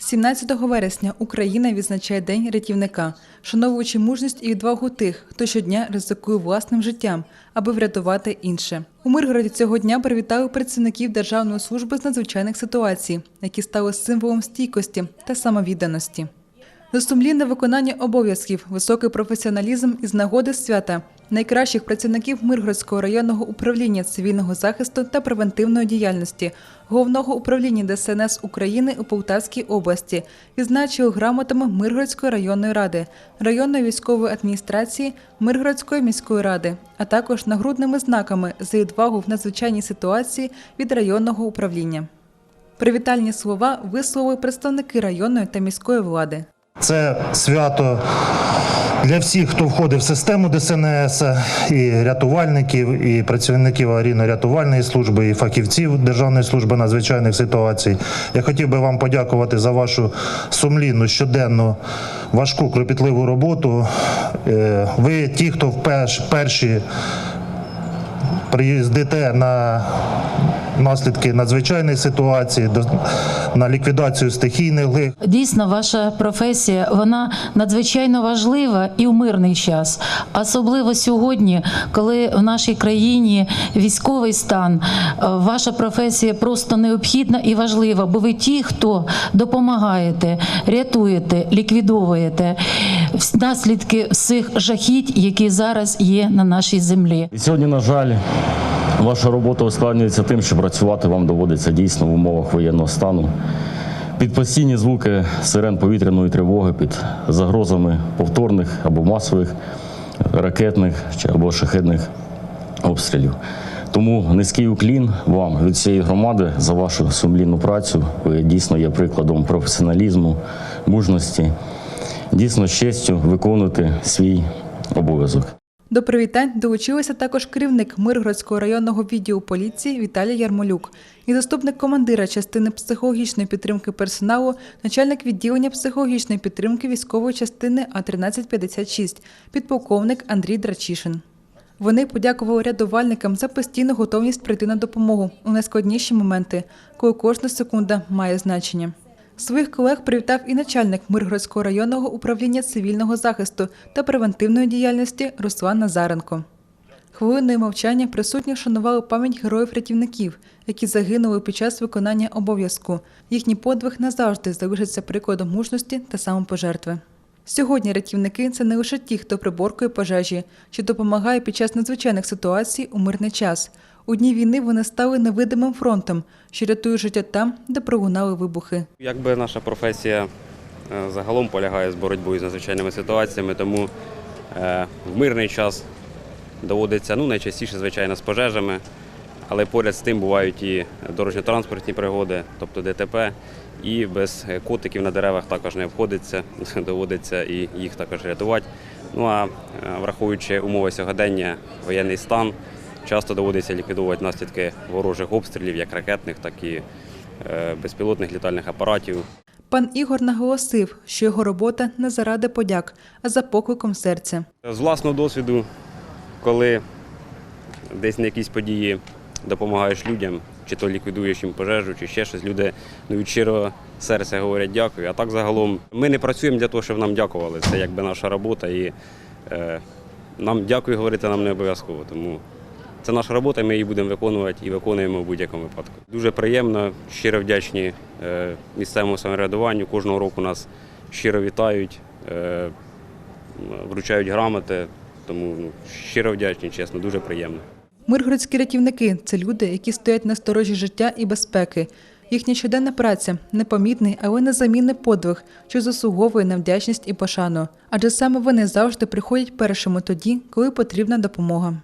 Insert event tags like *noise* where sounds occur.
17 вересня Україна відзначає День рятівника, шановуючи мужність і відвагу тих, хто щодня ризикує власним життям, аби врятувати інше. У Миргороді цього дня привітали працівників Державної служби з надзвичайних ситуацій, які стали символом стійкості та самовідданості. За сумлінне виконання обов'язків, високий професіоналізм із нагоди свята найкращих працівників Миргородського районного управління цивільного захисту та превентивної діяльності головного управління ДСНС України у Полтавській області відзначили грамотами Миргородської районної ради, районної військової адміністрації Миргородської міської ради, а також нагрудними знаками за відвагу в надзвичайній ситуації від районного управління. Привітальні слова висловили представники районної та міської влади. Це свято для всіх, хто входить в систему ДСНС, і рятувальників, і працівників аварійно-рятувальної служби, і фахівців Державної служби надзвичайних ситуацій. Я хотів би вам подякувати за вашу сумлінну, щоденну, важку, кропітливу роботу. Е, Ви ті, хто вперш- перші приїздите на наслідки надзвичайних ситуацій, до- на ліквідацію стихійних лих. Дійсно, ваша професія вона надзвичайно важлива і в мирний час, особливо сьогодні, коли в нашій країні військовий стан. Е, Ваша професія просто необхідна і важлива, бо ви ті, хто допомагаєте, рятуєте, ліквідовуєте наслідки всіх жахіть, які зараз є на нашій землі. І сьогодні, на жаль, ваша робота ускладнюється тим, що працювати вам доводиться дійсно в умовах воєнного стану. Під постійні звуки сирен повітряної тривоги, під загрозами повторних або масових ракетних чи або шахедних обстрілів. Тому низький уклін вам від цієї громади за вашу сумлінну працю. Ви дійсно є прикладом професіоналізму, мужності, дійсно з честю виконувати свій обов'язок. До привітань долучилися також керівник Миргородського районного відділу поліції Віталій Ярмолюк і заступник командира частини психологічної підтримки персоналу, начальник відділення психологічної підтримки військової частини А1356, підполковник Андрій Драчишин. Вони подякували рятувальникам за постійну готовність прийти на допомогу у найскладніші моменти, коли кожна секунда має значення. Своїх колег привітав і начальник Миргородського районного управління цивільного захисту та превентивної діяльності Руслан Назаренко. Хвилиною мовчання присутні шанували пам'ять героїв-рятівників, які загинули під час виконання обов'язку. Їхній подвиг назавжди залишиться прикладом мужності та самопожертви. Сьогодні рятівники це не лише ті, хто приборкує пожежі чи допомагає під час надзвичайних ситуацій у мирний час. У дні війни вони стали невидимим фронтом, що рятує життя там, де пролунали вибухи. Якби наша професія е, загалом полягає з боротьбою з надзвичайними ситуаціями, тому е, в мирний час доводиться ну, найчастіше, звичайно, з пожежами, але поряд з тим бувають і дорожньо-транспортні пригоди, тобто ДТП, і без котиків на деревах також не обходиться, *laughs* доводиться і їх також рятувати. Ну а е, враховуючи умови сьогодення, воєнний стан, часто доводиться ліквідувати наслідки ворожих обстрілів, як ракетних, так і е, безпілотних літальних апаратів. Пан Ігор наголосив, що його робота не заради подяк, а за покликом серця. З власного досвіду, коли десь на якісь події допомагаєш людям, чи то ліквідуєш їм пожежу, чи ще щось, люди ну, від щирого серця говорять дякую. А так загалом ми не працюємо для того, щоб нам дякували. Це якби наша робота. І е, нам дякую говорити нам не обов'язково. Тому це наша робота, ми її будемо виконувати і виконуємо в будь-якому випадку. Дуже приємно, щиро вдячні е, місцевому самоврядуванню. Кожного року нас щиро вітають. Е, вручають грамоти, тому ну, щиро вдячні, чесно, дуже приємно. Миргородські рятівники це люди, які стоять на сторожі життя і безпеки. Їхня щоденна праця непомітний, але незамінний подвиг, що заслуговує на вдячність і пошану. Адже саме вони завжди приходять першими тоді, коли потрібна допомога.